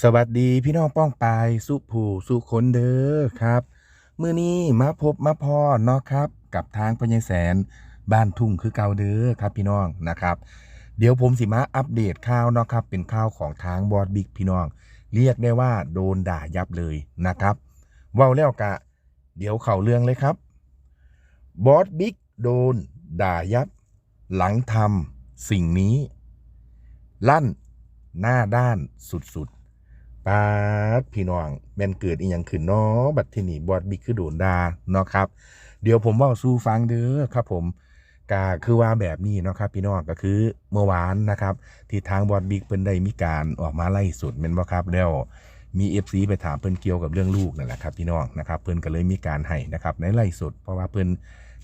สวัสดีพี่น้องป้องปายสุผูสุคนเด้อครับมื้อนี้มาพบมาพอเนาะครับ กับทางพญายแสนบ้านทุ่งคือเก่าเด้อครับพี่น้องนะครับ เดี๋ยวผมสิมาอัปเดตข่าวเนาะครับ เป็นข่าวของทางบอดบิ๊กพี่น้อง เรียกได้ว่าโดนด่ายับเลยนะครับว้าแล้วกะ เดี๋ยวเข่าเรื่องเลยครับบอสบิ๊กโดน ด่ายับ หลังทำสิ่งนี้ ลั่น หน้าด้านสุดๆ ปาดพี่น้องแม่นเกิดอีหยังขึ้นเนาะบัดที่นี่บอดบิ๊กคือโดนดาเนาะครับ เดี๋ยวผมว่าสู้ฟังเด้อครับ ผมกาคือว่าแบบนี้เนาะครับ พี่น้องก็คือเมื่อวานนะครับ ที่ทางบอดบิ๊กเพิ่นได้มีการออกมาไล่สุดแม่นบ่ครับแล้วมี FC ไปถามเพิ่นเกี่ยวกับเรื่องลูกนั่นแหละครับพี่น้องนะครับเพิ่นก็เลยมีการให้นะครับในไล่สุด เพราะว่าเพิ่น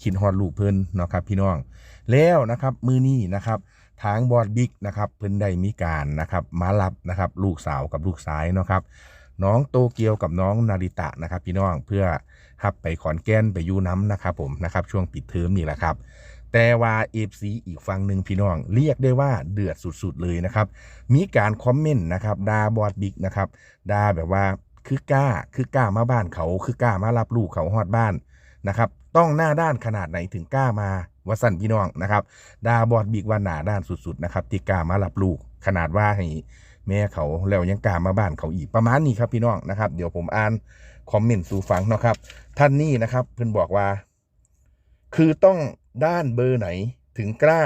คิดฮอดลูกเพิ่นเนาะครับพี่น้องแล้วนะครับมือนี้นะครับ ทางบอดบิ๊กนะครับเพิ่นได้มีการนะครับมารับนะครับลูกสาวกับลูกชายเนาะครับน้องโตเกียวกับน้องนาริตะนะครับ พี่น้องเพื่อขับไปขอนแก่นไปยูน้ำนะครับผมนะครับช่วงปิดเทอมนี่แหละครับ แต่ว่าเอฟซีอีกฝั่งหนึ่งพี่น้อง เรียกได้ว่าเดือดสุดๆเลยนะครับ มีการคอมเมนต์นะครับดาบอดบิ๊กนะครับดาแบบว่าคือกล้าคือกล้ามาบ้านเขาคือกล้ามารับลูกเขาฮอดบ้านนะครับ ต้องหน้าด้านขนาดไหนถึงกล้ามา วสันพี่น้องนะครับดาบอดบิ๊กว่าหนาด้านสุดๆนะครับที่กล้ามารับลูกขนาดว่าให้แม่เขาแล้วยังกล้ามาบ้านเขาอีกประมาณนี้ครับพี่น้องนะครับเดี๋ยวผมอ่านคอมเมนต์สู่ฟังนะครับ ท่านนี้นะครับเพิ่อนบอกว่า คือต้องด้านเบอร์ไหนถึงกล้า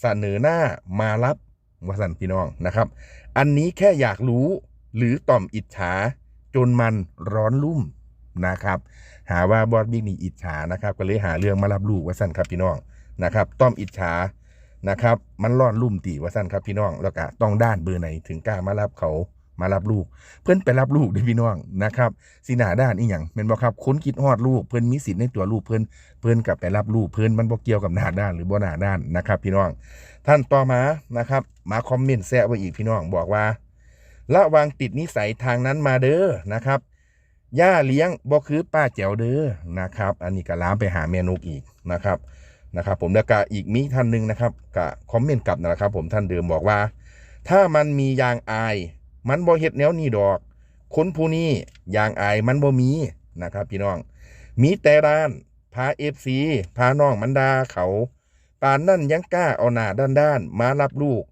เสนอหน้ามารับวสันพี่น้องนะครับ อันนี้แค่อยากรู้หรือต่อมอิจฉาจนมันร้อนลุ่ม นะครับ หาว่าบอสบิ๊กนี่อิจฉานะครับก็เลยหาเรื่องมารับลูกว่าสั่นครับพี่น้องนะครับ ต้อมอิจฉานะครับ มันร้อนลุ่มตีว่าสั้นครับพี่น้องแล้วก็ต้องด้านเบอร์ไหนถึงกล้ามารับเขามารับลูก เพื่อนไปรับลูกด้อพี่น้องนะครับสีหน้าด้านอีหยังเป็นบอกครับค้นคิดฮอดลูกเพื่อนมีสิทธิ์ในตัวลูกเพื่อนเพื่อนกลับไปรับลูกเพื่อนมันบ่เกี่ยวกับหน้าด้านหรือบ่หน้าด้านนะครับ พี่น้อง ท่านต่อมานะครับมาคอมเมนต์แซะไว้อีกพี่น้องบอกว่าระวังติดนิสัยทางนั้นมาเด้อนะครับ ย่าเลี้ยงบ่คือป้าแจ๋วเด้อนะครับ อันนี้ก็ล้ามไปหาเมนูอีกนะครับนะครับ ผมแล้วก็อีกมีท่านหนึ่งนะครับก็คอมเมนต์กลับนะครับ ผมท่านเดิมบอกว่า ถ้ามันมียางอาย มันบ่เฮ็ดแนวนี้ดอก คนผู้นี้ยางอายมันบ่มีนะครับ พี่น้อง มีแต่ด้านพาเอฟซีพาน้องมันดาเขาปานนั่นยังกล้าเอาหน้าด้านด้านมารับลูก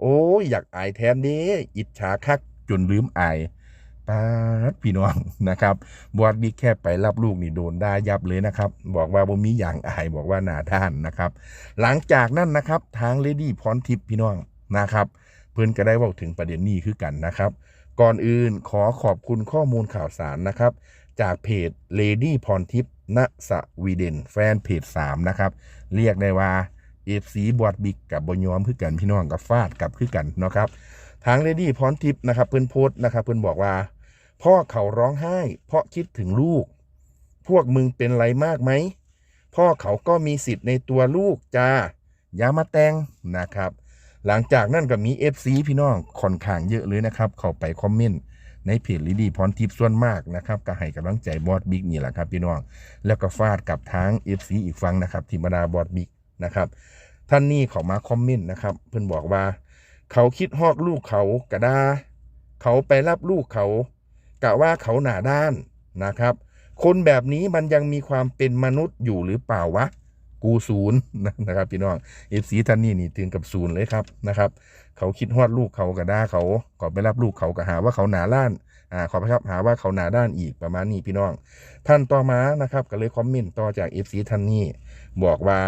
โอ้ยอยากอายแทนเด้อิจฉาคักจนลืมอาย ปาดพี่น้องนะครับบอดบิ๊กแค่ไปรับลูกนี่โดนด่ายับเลยนะครับ บอกว่าบ่มีอย่างอายบอกว่าหนาด้านนะครับ หลังจากนั้นนะครับทางเลดี้พรทิพย์พี่น้องนะครับ เพื่อนก็ได้บอกถึงประเด็นนี้คือกันนะครับ ก่อนอื่นขอขอบคุณข้อมูลข่าวสารนะครับ จากเพจ Lady พรทิพย์ณสวีเดน แฟนเพจ3นะครับ เรียกได้ว่าเอฟซีบอดบิ๊กกับบอยอมคือกันพี่น้องกับฟาดกับคือกันนะครับทางเลดี้พรทิพย์นะครับเพื่อนโพสต์นะครับ เพื่อนบอกว่า พ่อเขาร้องไห้ เพราะคิดถึงลูก พวกมึงเป็นไรมากไหม พ่อเขาก็มีสิทธิ์ในตัวลูกจ้าอย่ามาแต่งนะครับ หลังจากนั้นก็มี FC พี่น้องค่อนข้างเยอะเลยนะครับ เข้าไปคอมเมนต์ในเพจลิดีพรทิพย์ส่วนมากนะครับก็ให้กำลังใจบอสบิ๊กนี่แหละครับพี่น้อง แล้วก็ฟาดกับทาง FC อีกฝั่งนะครับที่มาดาบอสบิ๊กนะครับท่านนี้เขามาคอมเมนต์นะครับ เพื่อนบอกว่า เขาคิดฮอดลูกเขากระดา เขาไปรับลูกเขา กะว่าเขาหนาด้านนะครับ คนแบบนี้มันยังมีความเป็นมนุษย์อยู่หรือเปล่าวะ กูศูนย์นะครับพี่น้องเอฟซีท่านนี้นี่ถึงกับศูนย์เลยครับนะครับ เขาคิดฮอดลูกเขากระด้าเขาก็ไปรับลูกเขาก็หาว่าเขาหนาด้านอ่าขอไปครับหาว่าเขาหนาด้านอีกประมาณนี้พี่น้อง ท่านต่อมานะครับก็เลยคอมเมนต์ต่อจากเอฟซีท่านนี้บอกว่า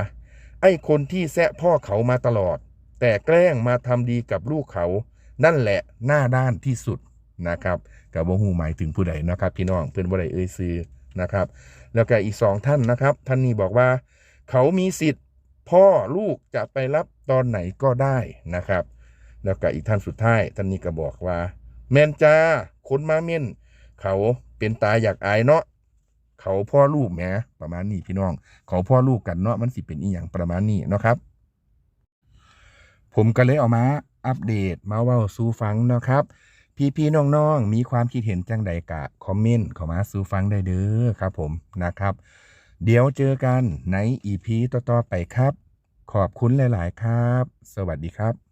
ไอ้คนที่แซะพ่อเขามาตลอด แต่แกล้งมาทำดีกับลูกเขา นั่นแหละหน้าด้านที่สุด นะครับกับว่าหูหมายถึงผู้ใดนะครับ พี่น้องเพื่อนบ่ใดเอ่ยซื้อนะครับ แล้วก็อีกสองท่านนะครับ ท่านนี้บอกว่า เขามีสิทธิ์ พ่อลูกจะไปรับตอนไหนก็ได้นะครับ แล้วก็อีกท่านสุดท้ายท่านนี้ก็บอกว่า แมนจ้าคนมาเม่นเขาเป็นตาอยากอายเนาะเขาพ่อลูกแหมประมาณนี้พี่น้อง เขาพ่อลูกกันเนาะมันสิเป็นอีหยังประมาณนี้เนาะครับ ผมก็เลยเอามาอัปเดตมาเว้าสู่ฟังนะครับ พี่ๆน้องๆมีความคิดเห็นจังใดกะคอมเมนต์เข้ามาสู่ฟังได้เด้อครับผมนะครับ เดี๋ยวเจอกันในอีพีต่อๆไปครับ ขอบคุณหลาย ๆ ครับ สวัสดีครับ